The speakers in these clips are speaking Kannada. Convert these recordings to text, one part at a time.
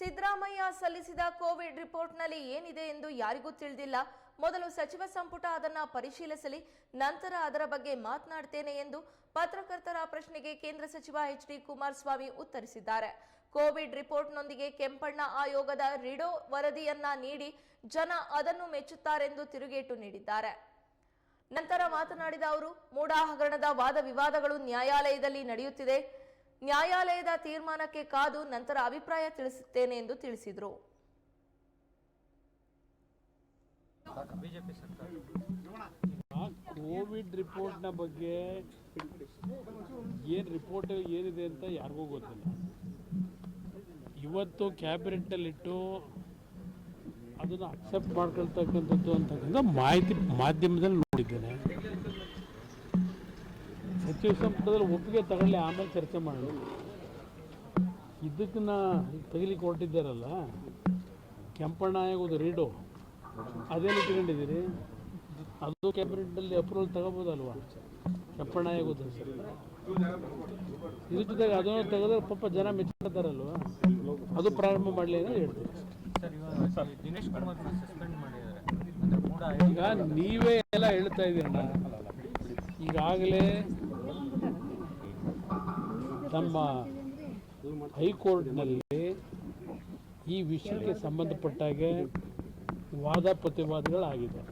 ಸಿದ್ದರಾಮಯ್ಯ ಸಲ್ಲಿಸಿದ ಕೋವಿಡ್ ರಿಪೋರ್ಟ್ನಲ್ಲಿ ಏನಿದೆ ಎಂದು ಯಾರಿಗೂ ತಿಳಿದಿಲ್ಲ. ಮೊದಲು ಸಚಿವ ಸಂಪುಟ ಅದನ್ನ ಪರಿಶೀಲಿಸಲಿ, ನಂತರ ಅದರ ಬಗ್ಗೆ ಮಾತನಾಡ್ತೇನೆ ಎಂದು ಪತ್ರಕರ್ತರ ಪ್ರಶ್ನೆಗೆ ಕೇಂದ್ರ ಸಚಿವ ಎಚ್ ಡಿ ಕುಮಾರಸ್ವಾಮಿ ಉತ್ತರಿಸಿದ್ದಾರೆ. ಕೋವಿಡ್ ರಿಪೋರ್ಟ್ನೊಂದಿಗೆ ಕೆಂಪಣ್ಣ ಆಯೋಗದ ರಿಡೋ ವರದಿಯನ್ನ ನೀಡಿ ಜನ ಅದನ್ನು ಮೆಚ್ಚುತ್ತಾರೆಂದು ತಿರುಗೇಟು ನೀಡಿದ್ದಾರೆ. ನಂತರ ಮಾತನಾಡಿದ ಅವರು ಮೂಡಾ ಹಗರಣದ ವಾದ ವಿವಾದಗಳು ನ್ಯಾಯಾಲಯದಲ್ಲಿ ನಡೆಯುತ್ತಿದೆ. ನ್ಯಾಯಾಲಯದ ತೀರ್ಮಾನಕ್ಕೆ ಕಾದು ನಂತರ ಅಭಿಪ್ರಾಯ ತಿಳಿಸುತ್ತೇನೆ ಎಂದು ತಿಳಿಸಿದರು. ಕೋವಿಡ್ ರಿಪೋರ್ಟ್ನ ಬಗ್ಗೆ ಏನು ರಿಪೋರ್ಟ್ ಏನಿದೆ ಅಂತ ಯಾರಿಗೂ ಗೊತ್ತಿಲ್ಲ. ಇವತ್ತು ಕ್ಯಾಬಿನೆಟ್ಟಲ್ಲಿಟ್ಟು ಅದನ್ನು ಅಕ್ಸೆಪ್ಟ್ ಮಾಡ್ಕೊಳ್ತಕ್ಕಂಥದ್ದು ಅಂತಕ್ಕಂಥ ಮಾಹಿತಿ ಮಾಧ್ಯಮದಲ್ಲಿ ನೋಡಿದ್ದೇನೆ. ಸಚಿವ ಸಂಪುಟದಲ್ಲಿ ಒಪ್ಪಿಗೆ ತಗೊಳ್ಳಿ ಆಮೇಲೆ ಚರ್ಚೆ ಮಾಡೋಣ. ಇದಕ್ಕನ್ನ ತೆಗಿಲಿಕ್ಕೆ ಹೊರಟಿದ್ದಾರಲ್ಲ ಕೆಂಪಣ್ಣ ಆಗೋದು ರೀಡು. ಅದೇನು ಇಟ್ಕೊಂಡಿದ್ದೀರಿ? ಅದು ಕ್ಯಾಬಿನೆಟ್ನಲ್ಲಿ ಅಪ್ರೂವಲ್ ತಗೋಬೋದಲ್ವಾ? ಕೆಂಪಣ್ಣ ಆಗೋದು ಇದ್ರ ಜೊತೆಗೆ ಅದನ್ನು ತೆಗೆದ್ರೆ ಪಾಪ ಜನ ಮೆಚ್ಕೊಳ್ತಾರಲ್ವಾ ಅದು ಪ್ರಾರಂಭ ಮಾಡಲಿ ಅಂತ ಹೇಳ್ತೀವಿ. ಈಗ ನೀವೇ ಎಲ್ಲ ಹೇಳ್ತಾ ಇದ್ದೀರಣ್ಣ. ಈಗಾಗಲೇ ನಮ್ಮ ಹೈಕೋರ್ಟ್ನಲ್ಲಿ ಈ ವಿಷಯಕ್ಕೆ ಸಂಬಂಧಪಟ್ಟಾಗೆ ವಾದ ಪ್ರತಿವಾದಗಳಾಗಿದೆ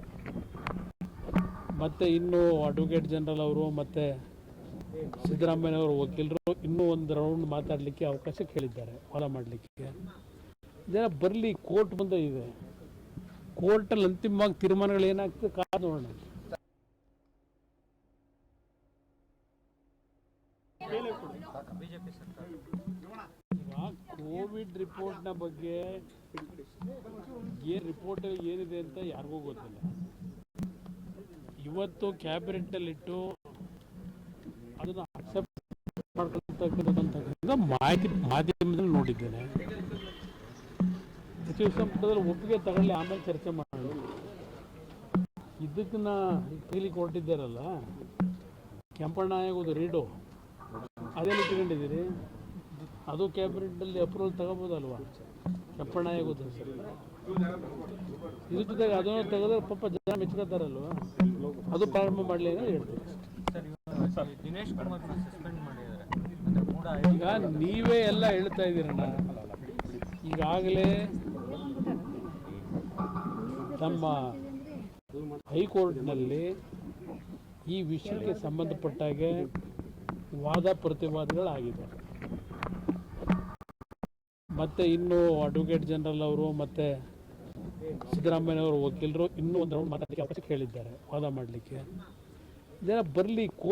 ಮತ್ತು ಇನ್ನು ಅಡ್ವೊಕೇಟ್ ಜನರಲ್ ಅವರು ಮತ್ತು ಸಿದ್ದರಾಮಯ್ಯನವರು ವಕೀಲರು ಇನ್ನೂ ಒಂದು ರೌಂಡ್ ಮಾತಾಡಲಿಕ್ಕೆ ಅವಕಾಶ ಕೇಳಿದ್ದಾರೆ, ವಾದ ಮಾಡಲಿಕ್ಕೆ. ಜನ ಬರಲಿ, ಕೋರ್ಟ್ ಮುಂದೆ ಇದೆ. ಕೋರ್ಟಲ್ಲಿ ಅಂತಿಮವಾಗಿ ತೀರ್ಮಾನಗಳು ಏನಾಗ್ತದೆ ಕಾದು ನೋಡೋಣ. ಕೋವಿಡ್ ರಿಪೋರ್ಟ್ನ ಬಗ್ಗೆ ಏನು ರಿಪೋರ್ಟ್ ಏನಿದೆ ಅಂತ ಯಾರಿಗೂ ಗೊತ್ತಿಲ್ಲ. ಇವತ್ತು ಕ್ಯಾಬಿನೆಟ್ಟಲ್ಲಿಟ್ಟು ಅದನ್ನು ಅಕ್ಸೆಪ್ಟ್ ಮಾಡ್ಕೊಳ್ತಕ್ಕಂಥ ಮಾಹಿತಿ ಮಾಧ್ಯಮದಲ್ಲಿ ನೋಡಿದ್ದೇನೆ. ಸಚಿವ ಸಂಪುಟದಲ್ಲಿ ಒಪ್ಪಿಗೆ ತಗೊಳ್ಳಿ, ಆಮೇಲೆ ಚರ್ಚೆ ಮಾಡೋಣ. ಇದಕ್ಕನ್ನ ಕೇಳಿ ಕೊಟ್ಟಿದ್ದಾರಲ್ಲ ಕೆಂಪಣ್ಣ ಆಗೋದು ರೀಡು. ಅದೇನು ಇಟ್ಕೊಂಡಿದ್ದೀರಿ? ಅದು ಕ್ಯಾಬಿನೆಟ್ನಲ್ಲಿ ಅಪ್ರೂವಲ್ ತಗೋಬೋದಲ್ವಾ? ಕೆಂಪಣ್ಣ ಆಗೋದು ಇದ್ರ ಜೊತೆಗೆ ಅದನ್ನು ತೆಗೆದ್ರೆ ಪಾಪ ಜನ ಮೆಚ್ಕೊತಾರಲ್ವಾ? ಅದು ಪ್ರಾರಂಭ ಮಾಡಲಿ ಅಂತ ಮೂಡ ಈಗ ನೀವೇ ಎಲ್ಲ ಹೇಳ್ತಾ ಇದ್ದೀರಣ್ಣ. ಈಗಾಗಲೇ ನಮ್ಮ ಹೈಕೋರ್ಟ್ನಲ್ಲಿ ಈ ವಿಷಯಕ್ಕೆ ಸಂಬಂಧಪಟ್ಟಾಗೆ ವಾದ ಪ್ರತಿವಾದಗಳಾಗಿದೆ ಮತ್ತೆ ಇನ್ನು ಅಡ್ವೊಕೇಟ್ ಜನರಲ್ ಅವರು ಮತ್ತು ಸಿದ್ದರಾಮಯ್ಯನವರು ವಕೀಲರು ಇನ್ನೂ ಒಂದು ರೌಂಡ್ ಮಾತಾಡಲಿಕ್ಕೆ ಅವಕಾಶ ಕೇಳಿದ್ದಾರೆ, ವಾದ ಮಾಡಲಿಕ್ಕೆ. ಇದೆಲ್ಲ ಬರಲಿ ಕೋರ್ಟ್